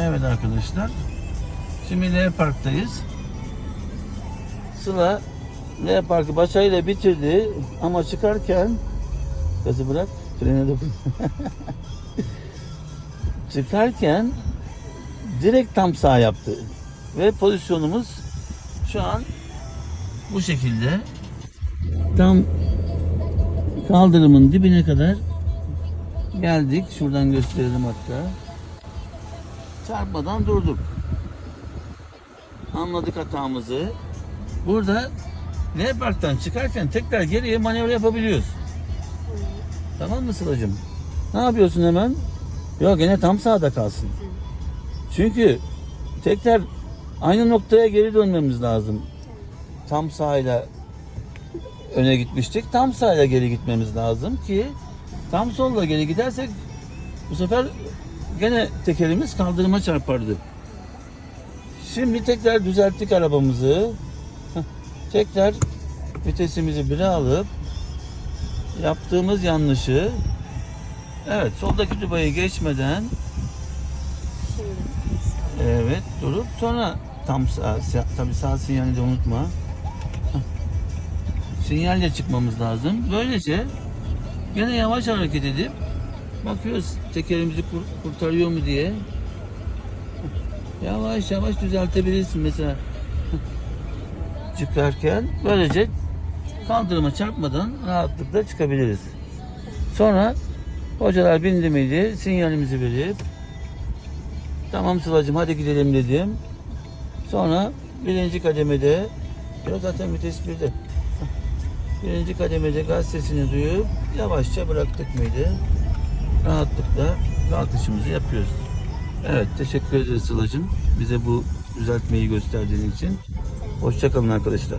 Evet arkadaşlar. Şimdi L Park'tayız. Sıla L Park'ı başarıyla bitirdi ama çıkarken gazı bırak frene dokun. çıkarken direkt tam sağ yaptı. Ve pozisyonumuz şu an bu şekilde tam kaldırımın dibine kadar geldik. Şuradan gösterelim hatta. Çarpmadan durduk. Anladık hatamızı. Burada L parktan çıkarken tekrar geriye manevra yapabiliyoruz. Tamam mı Sıla'cığım? Ne yapıyorsun hemen? Yok gene tam sağda kalsın. Çünkü tekrar aynı noktaya geri dönmemiz lazım. Tam sağıyla öne gitmiştik. Tam sağıyla geri gitmemiz lazım ki tam solla geri gidersek bu sefer gene tekerimiz kaldırıma çarpardı. Şimdi tekrar düzelttik arabamızı. Tekrar vitesimizi bire alıp yaptığımız yanlışı evet soldaki dubayı geçmeden evet durup sonra tam sağ, tabii sağ sinyali de unutma. Sinyalle çıkmamız lazım. Böylece gene yavaş hareket edip bakıyoruz tekerimizi kur- kurtarıyor mu diye. Yavaş yavaş düzeltebilirsin mesela. Çıkarken böylece kaldırıma çarpmadan rahatlıkla çıkabiliriz. Sonra hocalar bindi miydi sinyalimizi verip tamam Sıla'cığım hadi gidelim dedim. Sonra birinci kademede yok zaten vites birde. Birinci kademede gaz sesini duyup yavaşça bıraktık mıydı? Rahatlıkla kalkışımızı yapıyoruz. Evet teşekkür ederiz Sıla'cığım. Bize bu düzeltmeyi gösterdiğin için. Hoşçakalın arkadaşlar.